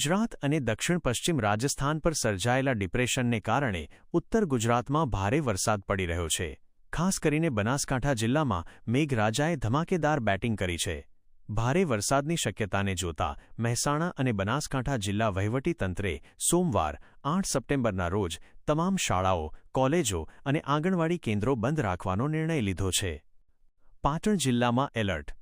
ગુજરાત અને દક્ષિણ પશ્ચિમ રાજસ્થાન પર સર્જાયેલા ડિપ્રેશનને કારણે ઉત્તર ગુજરાતમાં ભારે વરસાદ પડી રહ્યો છે. ખાસ કરીને બનાસકાંઠા જિલ્લામાં મેઘરાજાએ ધમાકેદાર બેટિંગ કરી છે. ભારે વરસાદની શક્યતાને જોતા મહેસાણા અને બનાસકાંઠા જિલ્લા વહીવટીતંત્રે સોમવાર, આઠ સપ્ટેમ્બરના રોજ તમામ શાળાઓ, કોલેજો અને આંગણવાડી કેન્દ્રો બંધ રાખવાનો નિર્ણય લીધો છે. પાટણ જિલ્લામાં એલર્ટ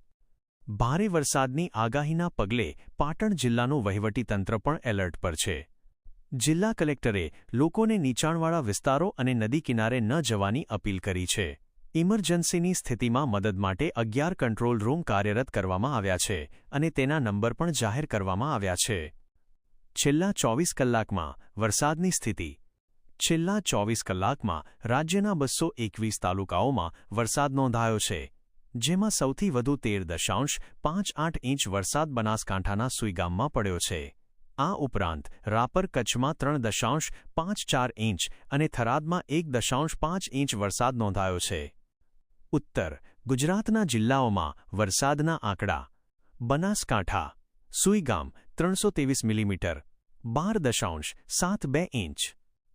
ભારે વરસાદની આગાહીના પગલે પાટણ જિલ્લાનું વહીવટીતંત્ર પણ એલર્ટ પર છે. જિલ્લા કલેક્ટરે લોકોને નીચાણવાળા વિસ્તારો અને નદી કિનારે ન જવાની અપીલ કરી છે. ઇમરજન્સીની સ્થિતિમાં મદદ માટે અગિયાર કંટ્રોલ રૂમ કાર્યરત કરવામાં આવ્યા છે અને તેના નંબર પણ જાહેર કરવામાં આવ્યા છે. છેલ્લા ચોવીસ કલાકમાં વરસાદની સ્થિતિ. છેલ્લા ચોવીસ કલાકમાં રાજ્યના બસો એકવીસ તાલુકાઓમાં વરસાદ નોંધાયો છે. જેમાં સૌથી વધુ તેર દશાંશ પાંચ આઠ ઇંચ વરસાદ બનાસકાંઠાના સુઈગામમાં પડ્યો છે. આ ઉપરાંત, રાપર કચ્છમાં ત્રણ દશાંશ પાંચ ચાર ઇંચ અને થરાદમાં એક દશાંશ પાંચ ઇંચ વરસાદ નોંધાયો છે. ઉત્તર, ગુજરાતના જિલ્લાઓમાં વરસાદના આંકડા. બનાસકાંઠા સુઈગામ ત્રણસો ત્રેવીસ મિલીમીટર. બાર દશાંશ સાત બે ઇંચ.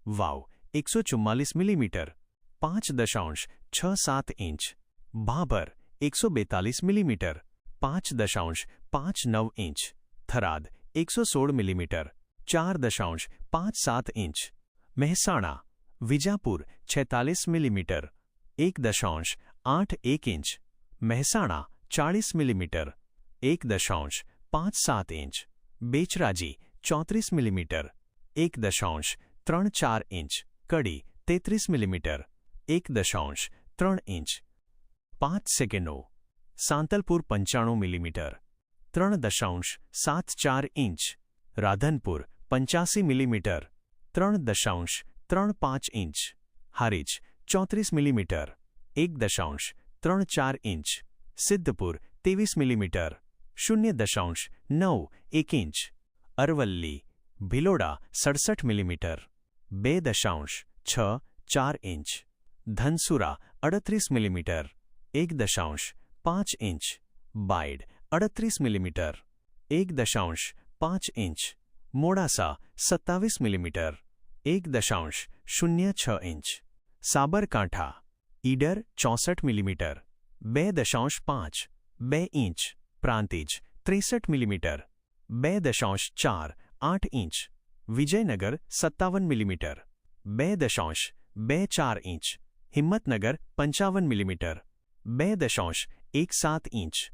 વાવ, એકસો ચુમ્માલીસ મિલીમીટર. પાંચ દશાંશ છ સાત ઇંચ. ભાભર એકસો બેતાલીસ મિલીમીટર પાંચ દશાંશ પાંચ નવ ઇંચ થરાદ એકસો સોળ મિલીમીટર ચાર દશાંશ પાંચ સાત ઇંચ મહેસાણા વિજાપુર છેતાલીસ મિલીમીટર એક દશાંશ આઠ એક ઇંચ મહેસાણા ચાળીસ મિલીમીટર એક દશાંશ પાંચ સાત ઇંચ બેચરાજી ચોત્રીસ મિલીમીટર એક દશાંશ ત્રણ ચાર ઇંચ કડી તેત્રીસ મિલીમીટર એક દશાંશ ત્રણ ઇંચ પાંચ સેકન્ડો. સાંતલપુર પંચાણું મિલીમીટર. ત્રણ દશાંશ સાત ચાર ઇંચ. રાધનપુર પંચ્યાસી મિલીમીટર. ત્રણ દશાંશ ત્રણ પાંચ ઇંચ. હારીજ ચોત્રીસ મિલીમીટર. એક દશાંશ ત્રણ ચાર ઇંચ. સિદ્ધપુર ત્રેવીસ મિલીમીટર. શૂન્ય દશાંશ નવ એક ઇંચ. અરવલ્લી ભિલોડા સડસઠ મિલીમીટર. બે દશાંશ છ ચાર ઇંચ. ધનસુરા અડત્રીસ મિલીમીટર. એક દશાંશ પાંચ ઇંચ, બાયડ અડત્રીસ મિલીમીટર. એક દશાંશ પાંચ ઇંચ, મોડાસા સત્તાવીસ મિલીમીટર. એક દશાંશ શૂન્ય છ ઇંચ. સાબરકાંઠા, ઈડર ચોસઠ મિલીમીટર. બે દશાંશ પાંચ, બે ઇંચ. પ્રાંતિજ ત્રેસઠ મિલીમીટર. બે દશાંશ ચાર આઠ ઇંચ. વિજયનગર સત્તાવન મિલીમીટર. બે દશાંશ બે ચાર ઇંચ. હિંમતનગર પંચાવન મિલીમીટર. બે દશાંશ એક સાત ઇંચ.